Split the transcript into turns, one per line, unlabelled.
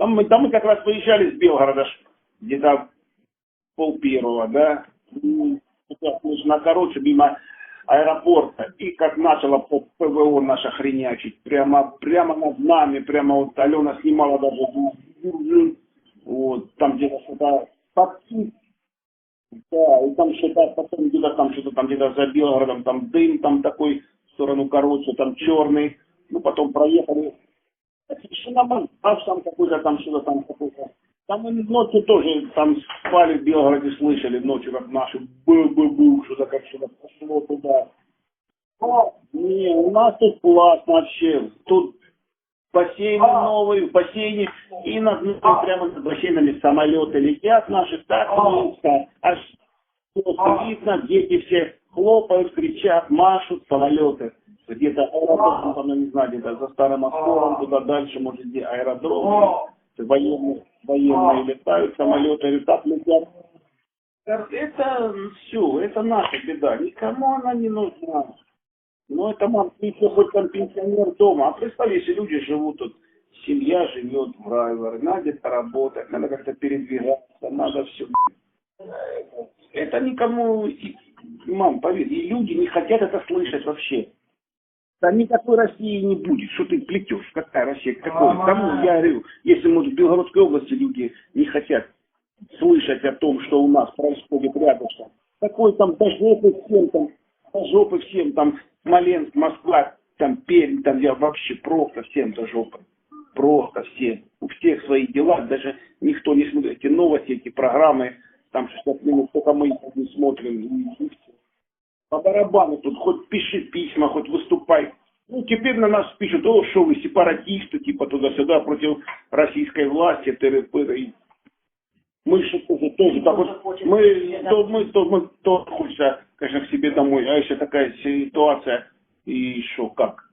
Там мы, там мы как раз выезжали с Белгорода где-то пол первого, да, на короче мимо аэропорта, и как начало по ПВО наш охренячить, прямо, прямо над нами, прямо вот Алена снимала даже, вот, там где-то что-то да, и там что-то, потом где-то там что-то там где-то за Белгородом, там дым там такой, в сторону короче, там черный, ну потом проехали, совершенно монтаж там какой-то, там что-то там какой-то. Там и ночью тоже там спали в Белгороде, слышали ночью, как наши бы-бы-бы, что-то как что-то пошло туда. Но, не, у нас тут классно вообще. Тут бассейны новые, в бассейне, и над нами прямо над бассейнами самолеты летят наши, так низко, аж просто видно, дети все хлопают, кричат, машут самолеты. Где-то аэродром, там, не знаю, где-то за старым осколом, туда дальше, может, где аэродром, военные, военные летают, самолеты летят, летят. Это все, это наша беда. Никому она не нужна. Ну, это, мам, ты еще хоть там пенсионер дома. А представь, если люди живут тут, семья живет в Райвер, надо работать, надо как-то передвигаться, надо все. Это никому, мам, поверь, и люди не хотят это слышать вообще. Да никакой России не будет. Что ты плетешь? Какая Россия? Какой? Кому? Я говорю, если, может, в Белгородской области люди не хотят слышать о том, что у нас происходит рядышком. Какой там до жопы всем там, до жопы всем там Смоленск, Москва, там Пермь, там я вообще просто всем до жопы. Просто всем. У всех свои дела, даже никто не смотрит эти новости, эти программы, там 60 минут, только мы их не смотрим. и- и всё. По барабану тут хоть пиши письма, хоть выступай. Ну, теперь на нас пишут, о, что вы сепаратисты, типа туда-сюда, против российской власти. И Мы же тоже, тоже так вот, мы, то, мы, то, мы, то хочется, конечно, к себе домой, а еще такая ситуация, и что, как?